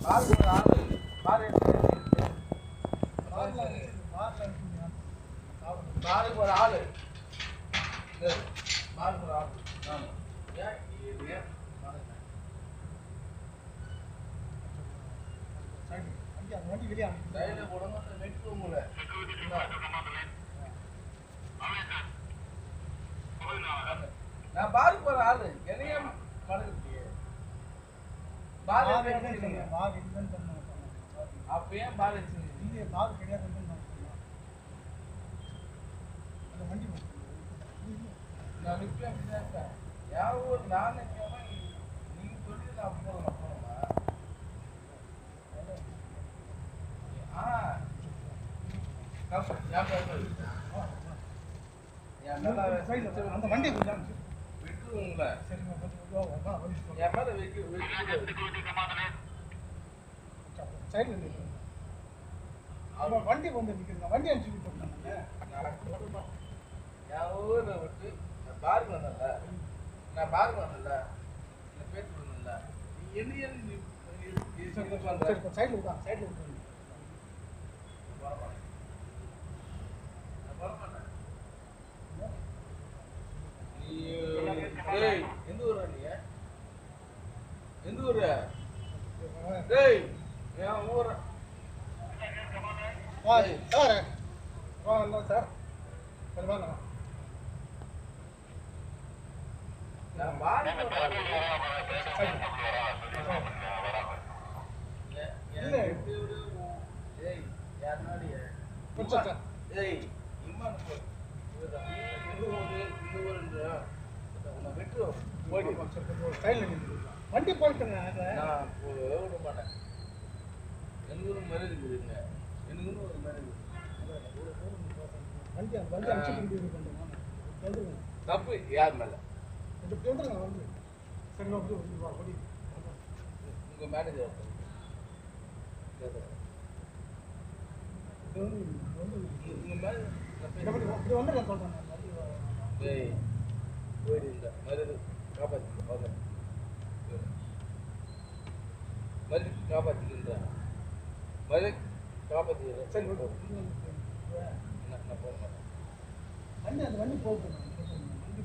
பால் ஒரு ஆளு பால் ஒரு ஆளு இது, பாலுக்கு ஒரு ஆளு ஆமா. ஏன் நான் பாருக்கு ஒரு ஆளு என்னையே மறந்துட்டியே பால் எடுத்து அப்ப ஏன் பால் எடுத்து நான் நிப்பேன் அப்படிதான் இருப்பேன். என் ஊர் நான் நிக்கிறவன் நீங்க சொல்லி நான் போகலாம் போகணுமா? ஆ. தப்பு, என் பேர் சொல்லு. அந்த வண்டி கொஞ்சம் சரி கொஞ்சம் என் மேல வெட்டி- வெட்டி- சைடில் நிற்கணும் அவன் வண்டி வந்து நிற்கிறேன் வண்டி அனுப்பிச்சு சொல்லுமா? என் ஊரை விட்டு நான் பாருக்கு வந்தேன்ல நான் பாருக்கு வந்தேன்ல நான் பேச்சு வந்தேன்ல நீ என்ன சைடில் விட்டா சைடில் விட்டு வரமாட்டேன். நான் வரமாட்டேன். நீ டேய் எந்த ஊரா நீ எந்த ஊரு? டேய் என் ஊர் சார். சார் வாங்க? ஏய் இம்மான் போ. இவர்தான். இந்த ஊரு, இந்த ஊருன்ற. வண்டி போயிட்டுங்க நான் விட மாட்டேன். எனக்கு மேரேஜ் இருக்குதுங்க. ஒரு மேரேஜ் வண்டி வண்டி அனுப்பிச்சு தப்பு யார் மேல சரி ஓடி உங்க மேனேஜர் வந்து இது இது வந்து நான் சொல்கிறேன் நான் வண்டி வா- ஏய் போயிடு இல்லை மரியாதை காப்பாற்றி வாங்க மரியாதை காப்பாற்றிக்கின்ற மரியாதை காப்பாற்றி சரி போ. போக மாட்டேன் வண்டி அந்த வண்டி வண்டி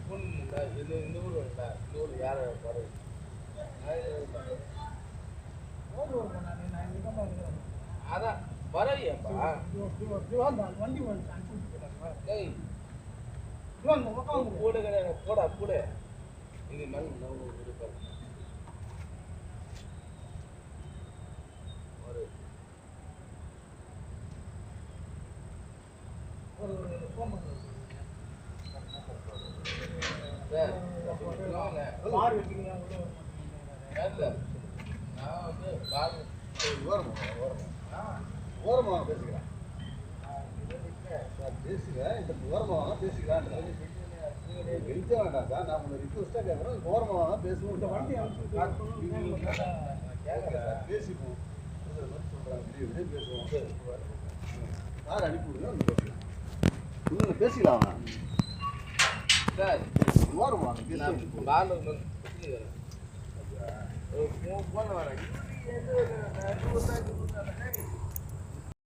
ஃபோன் இது இந்த ஊர் இல்லை இந்த ஊர் யார் வர நான் அதான் வரலையாப்பா வண்டி வந்து அனுப்பிச்சு ஏய் கூட கிடையாது போடா கூட. இது இருப்பாரு ஒரு ஒரு. ஃபோன். பார். நான் வந்து பாரு ஓரமா ஓரமா. ஆ. ஓரமா பேசிக்கிறேன் நான் இங்க நிக்கிறேன். சார் பேசுகிறேன் இந்த ஓரமா வாங்க பேசிக்கிறேன் வெளிச்சம் வேண்டாம் சார் நான் உங்களை ரிக்வஸ்ட்டாக கேட்குறேன் ஓரமா வாங்க பேசணும் இந்த வண்டி சார். பேசிப்போம் சொல்கிறாங்க பேசுவோம். சார் அனுப்பி விடுங்க பேசிக்கலாம். இன்னும் பேசிக்கலாம்? வாங்க சார் ஓரமா வாங்க நான் பேசி பாலு வந்து வரேன். ஒரு ஃபோன் வரேன்.